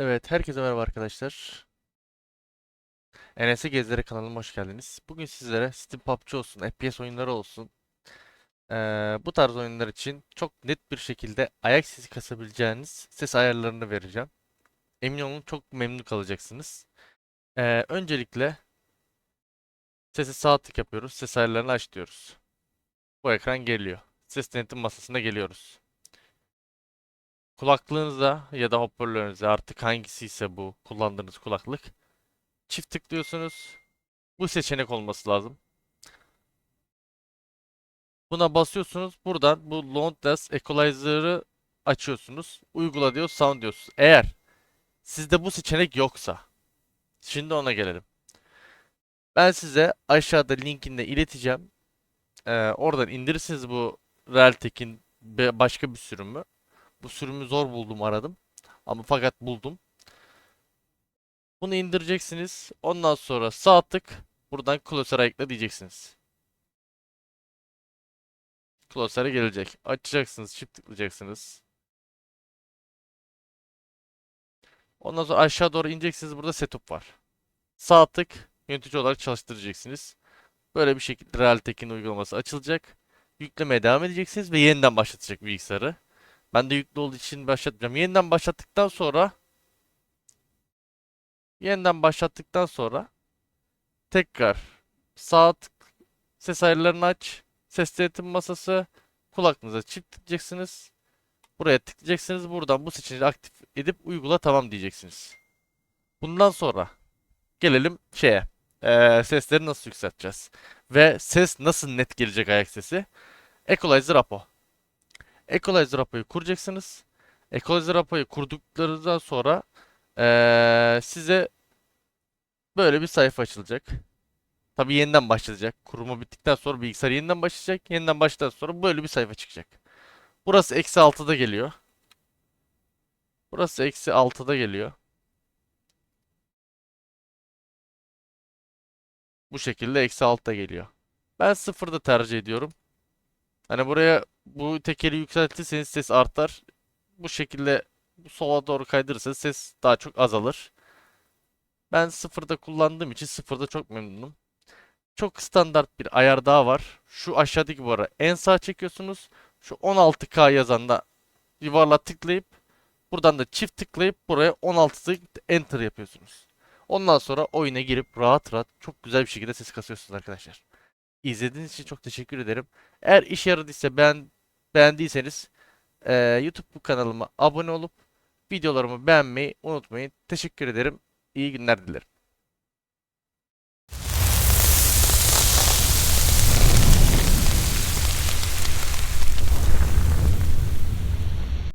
Evet, herkese merhaba arkadaşlar. NS Gezleri kanalıma hoş geldiniz. Bugün sizlere Steam PUBG olsun, FPS oyunları olsun, eee, bu tarz oyunlar için çok net bir şekilde ayak sesi kasabileceğiniz ses ayarlarını vereceğim. Emin olun çok memnun kalacaksınız. Eee, öncelikle sesi sağ tık yapıyoruz, ses ayarlarını aç diyoruz. Bu ekran geliyor. Ses denetim masasına geliyoruz. Kulaklığınıza ya da hoparlörünüze artık hangisi ise bu kullandığınız kulaklık Çift tıklıyorsunuz. Bu seçenek olması lazım. Buna basıyorsunuz. Buradan bu Londres Equalizer'ı açıyorsunuz. Uygula diyor, sound diyorsunuz. Eğer sizde bu seçenek yoksa şimdi ona gelelim. Ben size aşağıda linkinde ileteceğim. Ee, oradan indirirsiniz bu Realtek'in başka bir sürümü. Bu sürümü zor buldum aradım. Ama fakat buldum. Bunu indireceksiniz. Ondan sonra sağ tık buradan Closer'a ekle diyeceksiniz. Closer'a gelecek. Açacaksınız, çift tıklayacaksınız. Ondan sonra aşağı doğru ineceksiniz. Burada setup var. Sağ tık yönetici olarak çalıştıracaksınız. Böyle bir şekilde Realtek'in uygulaması açılacak. Yüklemeye devam edeceksiniz ve yeniden başlatacak bilgisayarı. Ben de yüklü olduğu için başlatacağım. Yeniden başlattıktan sonra Yeniden başlattıktan sonra tekrar sağ tık ses ayarlarını aç. Ses denetim masası kulaklığınıza çift tıklayacaksınız. Buraya tıklayacaksınız. Buradan bu seçeneği aktif edip uygula tamam diyeceksiniz. Bundan sonra gelelim şeye. Ee, sesleri nasıl yükselteceğiz? Ve ses nasıl net gelecek ayak sesi? Equalizer Apo. Equalizer Apo'yu kuracaksınız. Equalizer Apo'yu kurduklarınızdan sonra ee, size böyle bir sayfa açılacak. Tabii yeniden başlayacak. Kuruma bittikten sonra bilgisayar yeniden başlayacak. Yeniden başladıktan sonra böyle bir sayfa çıkacak. Burası eksi 6'da geliyor. Burası eksi 6'da geliyor. Bu şekilde eksi 6'da geliyor. Ben sıfırda tercih ediyorum. Hani buraya bu tekeri yükseltirseniz ses artar. Bu şekilde sola doğru kaydırırsanız ses daha çok azalır. Ben sıfırda kullandığım için sıfırda çok memnunum. Çok standart bir ayar daha var. Şu aşağıdaki bu ara en sağ çekiyorsunuz. Şu 16K yazanda yuvarla tıklayıp buradan da çift tıklayıp buraya 16 tık enter yapıyorsunuz. Ondan sonra oyuna girip rahat rahat çok güzel bir şekilde ses kasıyorsunuz arkadaşlar. İzlediğiniz için çok teşekkür ederim. Eğer işe yaradıysa beğen, beğendiyseniz eee, YouTube kanalıma abone olup videolarımı beğenmeyi unutmayın. Teşekkür ederim. İyi günler dilerim.